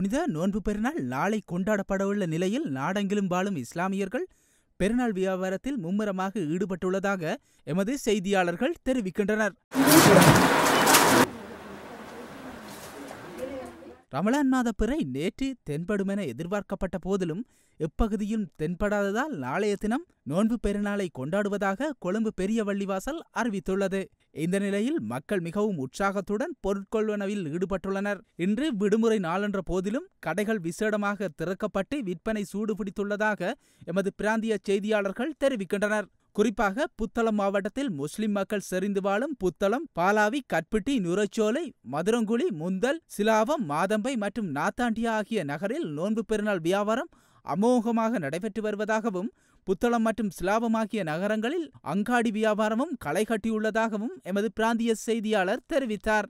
புனித நோன்பு பெருநாள் நாளை கொண்டாடப்படவுள்ள நிலையில் நாடெங்கிலும் வாழும் இஸ்லாமியர்கள் பெருநாள் வியாபாரத்தில் மும்முரமாக ஈடுபட்டுள்ளதாக எமது செய்தியாளர்கள் தெரிவிக்கின்றனர். ரமலான் மாத பிறை நேற்று தென்படுமென எதிர்பார்க்கப்பட்ட போதிலும் எப்பகுதியும் தென்படாததால் நாளைய தினம் நோன்பு பெருநாளை கொண்டாடுவதாக கொழும்பு பெரிய வள்ளிவாசல் அறிவித்துள்ளது. இந்த நிலையில் மக்கள் மிகவும் உற்சாகத்துடன் பொருட்கொள்வனவில் ஈடுபட்டுள்ளனர். இன்று விடுமுறை நாளென்ற போதிலும் கடைகள் விசேடமாக திறக்கப்பட்டு விற்பனை சூடுபிடித்துள்ளதாக எமது பிராந்திய செய்தியாளர்கள் தெரிவிக்கின்றனர். குறிப்பாக புத்தளம் மாவட்டத்தில் முஸ்லிம் மக்கள் செறிந்து வாழும் புத்தளம் பாலாவி கட்பிட்டி நுரச்சோலை மதுரங்குழி முந்தல் சிலாவம் மாதம்பை மற்றும் நாத்தாண்டியா ஆகிய நகரில் நோன்பு பெருநாள் வியாபாரம் அமோகமாக நடைபெற்று வருவதாகவும் புத்தளம் மற்றும் சிலாபம் ஆகிய நகரங்களில் அங்காடி வியாபாரமும் களை கட்டியுள்ளதாகவும் எமது பிராந்திய செய்தியாளர் தெரிவித்தார்.